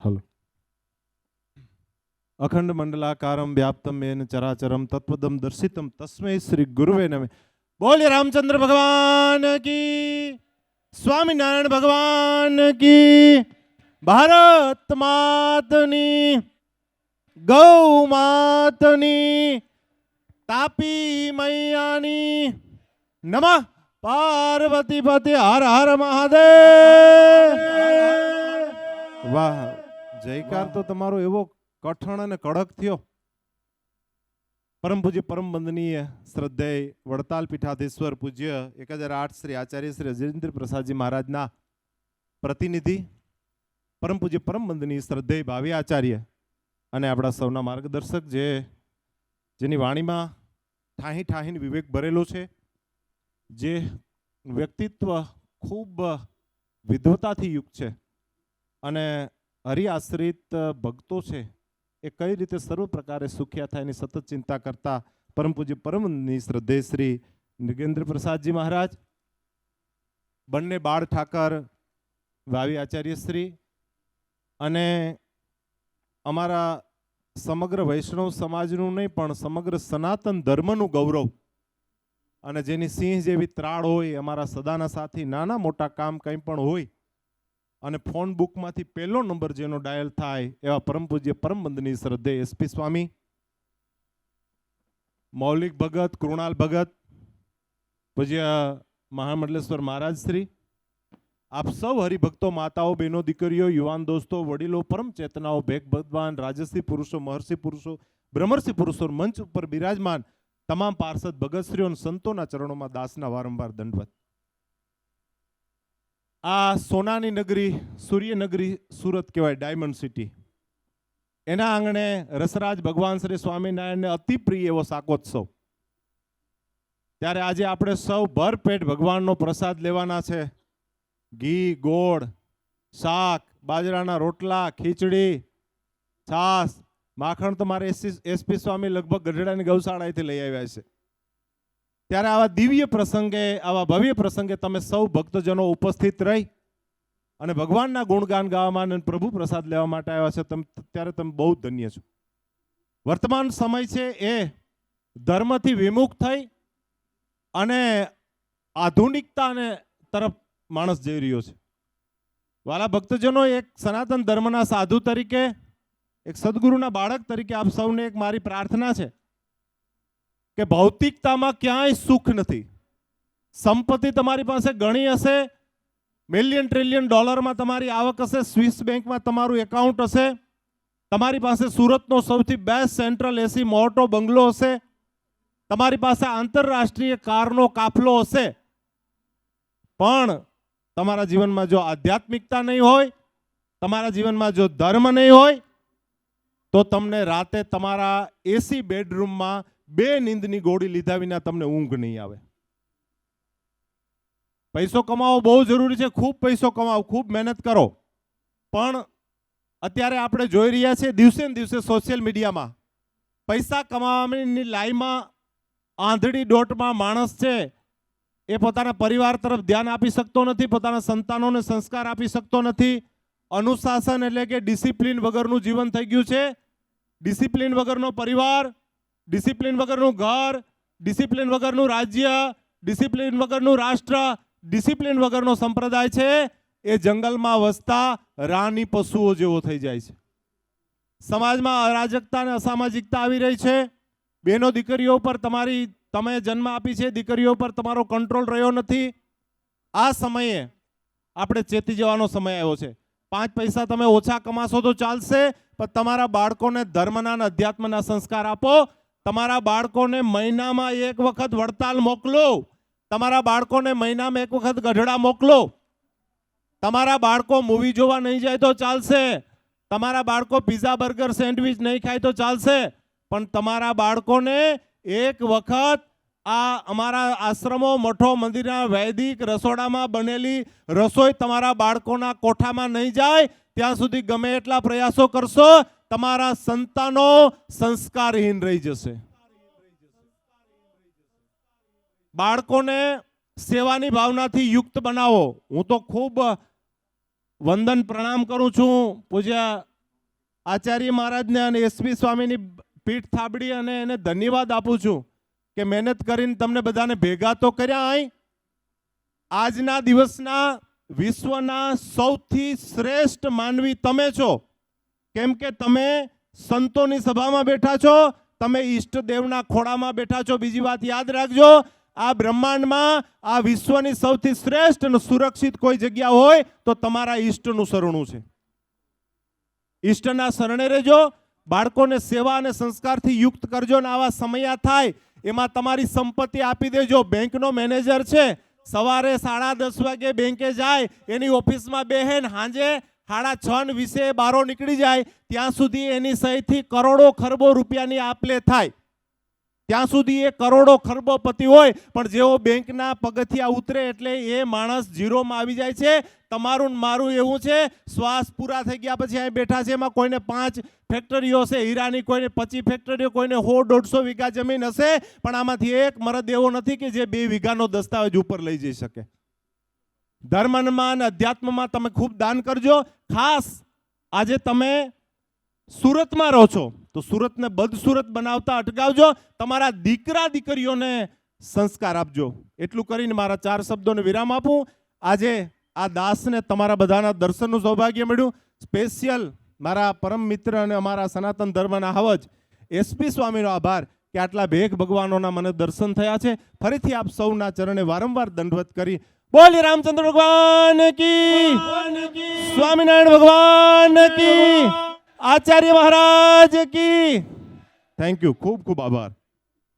Hello અખંડ મંડલાકારમ વ્યાપ્તમ N ચરાચરમ તત્વદમ દર્શિતમ તસ્મય Shri ગુરુવે નમે બોલે રામચંદ્ર ભગવાન કી સ્વામિનારાયણ ભગવાન કી ભારત માતની ગૌ માતની તાપી મૈયાની નમઃ પાર્વતી પતિ હર હર મહાદેવ વાહ જયકાર તો તમારો એવો કઠણ અને કડક થયો. પરમ પૂજ્ય પરમ વંદનીય શ્રદ્ધેય વડતાલ પીઠાધીશ્વર પૂજ્ય એક હજાર આઠ શ્રી આચાર્ય શ્રી અજેન્દ્ર પ્રસાદજી મહારાજના પ્રતિનિધિ પરમ પૂજ્ય પરમ વંદનીય શ્રદ્ધેય ભાવી આચાર્ય અને આપણા સૌના માર્ગદર્શક જે જેની વાણીમાં ઠાહી ઠાહીને વિવેક ભરેલો છે જે વ્યક્તિત્વ ખૂબ વિદ્વતાથી યુક્ત છે અને હરિ આશ્રિત ભક્તો છે, એ કઈ રીતે સર્વ પ્રકારે સુખ્યા થાય એની સતત ચિંતા કરતા? પરમ પૂજ્ય પરમની શ્રદ્ધેય શ્રી નિગેન્દ્ર પ્રસાદજી મહારાજ, બંને બાળ ઠાકર, વાવી આચાર્ય શ્રી અને અમારા સમગ્ર વૈષ્ણવ સમાજનું નહીં, પણ સમગ્ર સનાતન ધર્મનું ગૌરવ અને જેની સિંહ જેવી ત્રાળ હોય, અમારા સદાના સાથી, નાના મોટા કામ કંઈ પણ હોય અને ફોન બુકમાંથી પહેલો નંબર જેનો ડાયલ થાય એવા પરમ પૂજ્ય પરમ વંદની શ્રદ્ધે એસપી સ્વામી. મૌલિક ભગત, કૃણાલ ભગત, પૂજ્ય મહામંડલેશ્વર મહારાજ શ્રી, આપ સૌ હરિભક્તો, માતાઓ, બહેનો, દીકરીઓ, યુવાન દોસ્તો, વડીલો, પરમ ચેતનાઓ, ભેગ ભગવાન, રાજસી પુરુષો, મહર્ષિ પુરુષો, બ્રહ્મર્ષિ પુરુષો, મંચ ઉપર બિરાજમાન તમામ પાર્ષદ ભગતશ્રીઓ અને સંતોના ચરણોમાં દાસના વારંવાર દંડવત. આ સોનાની નગરી, સૂર્યનગરી સુરત કહેવાય, ડાયમંડ સિટી. એના આંગણે રસરાજ ભગવાન શ્રી સ્વામિનારાયણને અતિ પ્રિય એવો શાકોત્સવ. ત્યારે આજે આપણે સૌ ભરપેટ ભગવાનનો પ્રસાદ લેવાના છે. ઘી, ગોળ, શાક, બાજરાના રોટલા, ખીચડી છાસ માખણ તો મારે એસપી સ્વામી લગભગ ગઢડાની ગૌશાળાએથી લઈ આવ્યા છે. ત્યારે આવા દિવ્ય પ્રસંગે, આવા ભવ્ય પ્રસંગે તમે સૌ ભક્તજનો ઉપસ્થિત રહી અને ભગવાનના ગુણગાન ગાવામાં અને પ્રભુ પ્રસાદ લેવા માટે આવ્યા છે, તમ, ત્યારે તમે બહુ ધન્ય છો. વર્તમાન સમય છે એ ધર્મથી વિમુખ થઈ અને આધુનિકતાને તરફ માણસ જઈ રહ્યો છે. વાલા ભક્તજનો, એક સનાતન ધર્મના સાધુ તરીકે, એક સદગુરુના બાળક તરીકે આપ સૌને એક મારી પ્રાર્થના છે. કે ભૌતિકતામાં ક્યાંય સુખ નથી. સંપત્તિ તમારી પાસે ઘણી હશે મિલિયન ટ્રિલિયન ડોલરમાં તમારી આવક હશે સ્વિસ બેંકમાં તમારું એકાઉન્ટ હશે, તમારી પાસે સુરતનો સૌથી બેસ્ટ સેન્ટ્રલ એસી મોટો બંગલો હશે, તમારી પાસે આંતરરાષ્ટ્રીય કારનો કાફલો હશે. પણ તમારા જીવનમાં જો આધ્યાત્મિકતા નહીં હોય, તમારા જીવનમાં જો ધર્મ નહીં હોય, તો તમને રાતે તમારા એસી બેડરૂમમાં બે નીંદની ગોળી લીધા વિના તમને ઊંઘ નહીં આવે. પૈસો કમાવો બહુ જરૂરી છે, ખૂબ પૈસો કમાવો, ખૂબ મહેનત કરો. પણ અત્યારે આપણે જોઈ રહ્યા છીએ દિવસે ને દિવસે સોશિયલ મીડિયામાં પૈસા કમાવાની લાઈમાં આંધળી દોટમાં માણસ છે, એ પોતાના પરિવાર તરફ ધ્યાન આપી શકતો નથી, પોતાના સંતાનોને સંસ્કાર આપી શકતો નથી. અનુશાસન એટલે કે ડિસિપ્લિન વગરનું જીવન થઈ ગયું છે. ડિસિપ્લિન વગરનો પરિવાર ડિસિપ્લિન વગરનું ઘર, ડિસિપ્લિન વગરનું રાજ્ય, ડિસિપ્લિન વગરનું રાષ્ટ્ર, ડિસિપ્લિન વગરનો સંપ્રદાય છે, એ જંગલમાં વસતા રાની પશુઓ જેવો થઈ જાય છે. સમાજમાં અરાજકતા અને અસામાજિકતા આવી રહી છે. બહેનો દીકરીઓ પર તમારી, તમે જન્મ આપી છે, દીકરીઓ પર તમારો કંટ્રોલ રહ્યો નથી. આ સમયે આપણે ચેતી જવાનો સમય આવ્યો છે. પાંચ પૈસા તમે ઓછા કમાશો તો ચાલશે, પણ તમારા બાળકોને ધર્મના અને અધ્યાત્મના સંસ્કાર આપો તમારા બાળકોને મહિનામાં એક વખત વડતાલ મોકલો. તમારા બાળકોને મહિનામાં એક વખત ગઢડા મોકલો. તમારા બાળકો મૂવી જોવા નહીં જાય તો ચાલશે. તમારા બાળકો પીઝા બર્ગર સેન્ડવિચ નહીં ખાય તો ચાલશે. પણ તમારા બાળકોને એક વખત આ અમારા આશ્રમો, મઠો, મંદિરના વૈદિક રસોડામાં બનેલી રસોઈ તમારા બાળકોના કોઠામાં નહીં જાય. ત્યાં સુધી ગમે એટલા પ્રયાસો કરશો. તમારા સંતાનો સંસ્કારહીન રહી જશે. બાળકોને સેવાની ભાવનાથી યુક્ત બનાવો. હું તો ખૂબ વંદન પ્રણામ કરું છું. પૂજ્ય આચાર્ય મહારાજને અને એસપી સ્વામીની પીઠ થાબડી અને એને ધન્યવાદ આપું છું કે મહેનત કરીને તમને બધાને ભેગા તો કર્યા અહીં. આજના દિવસના વિશ્વના સૌથી શ્રેષ્ઠ માનવી તમે છો. કેમ કે તમે સંતોની સભામાં બેઠા છો, તમે ઈષ્ટદેવના ખોળામાં બેઠા છો, બીજી વાત યાદ રાખજો, આ બ્રહ્માંડમાં, આ વિશ્વની સૌથી શ્રેષ્ઠ અને સુરક્ષિત કોઈ જગ્યા હોય, તો તમારા ઈષ્ટનું શરણું છે. ઈષ્ટના શરણે રહેજો, બાળકોને સેવા અને સંસ્કારથી યુક્ત કરજો ને આવા સમયા થાય, એમાં તમારી સંપત્તિ આપી દેજો. બેંકનો મેનેજર છે, સવારે સાડા દસ વાગે બેંકે જાય, એની ઓફિસમાં બેહેન હાંજે સાડા છ વિશે બારો નીકળી જાય, ત્યાં સુધી એની સહીથી કરોડો ખરબો રૂપિયાની આપલે થાય. ત્યાં સુધી એ કરોડો ખરબોપતિ હોય, પણ જેઓ બેંકના પગથિયા ઉતરે એટલે એ માણસ ઝીરોમાં આવી જાય છે. તમારું મારું એવું છે, શ્વાસ પૂરા થઈ ગયા પછી અહીં બેઠા છે, એમાં કોઈને પાંચ ફેક્ટરીઓ છે હીરાની કોઈને પચીસ ફેક્ટરીઓ, કોઈને સો દોઢસો વીઘા જમીન હશે, પણ આમાંથી એક મરદ એવો નથી કે જે બે વીઘાનો દસ્તાવેજ ઉપર લઈ જઈ શકે. ધર્મમાં અને અધ્યાત્મમાં તમે ખૂબ દાન કરજો. ખાસ આજે તમે સુરતમાં રહો છો, તો સુરતને બદસુરત બનાવતા અટકાવજો. તમારા દીકરા દીકરીઓને સંસ્કાર આપજો. એટલું કરીને મારા ચાર શબ્દોને વિરામ આપું. આજે આ દાસને તમારા બધાના દર્શનનું સૌભાગ્ય મળ્યું. સ્પેશિયલ મારા પરમ મિત્ર અને અમારા સનાતન ધર્મના હવજ એસપી સ્વામીનો આભાર કે આટલા ભેખ ભગવાનોના મને દર્શન થયા છે. ફરીથી આપ સૌના ચરણે વારંવાર દંડવત કરી બોલી રામચંદ્ર ભગવાન કી. સ્વામિનારાયણ ભગવાન કી. આચાર્ય મહારાજ કી. થેન્ક યુ ખૂબ ખૂબ આભાર.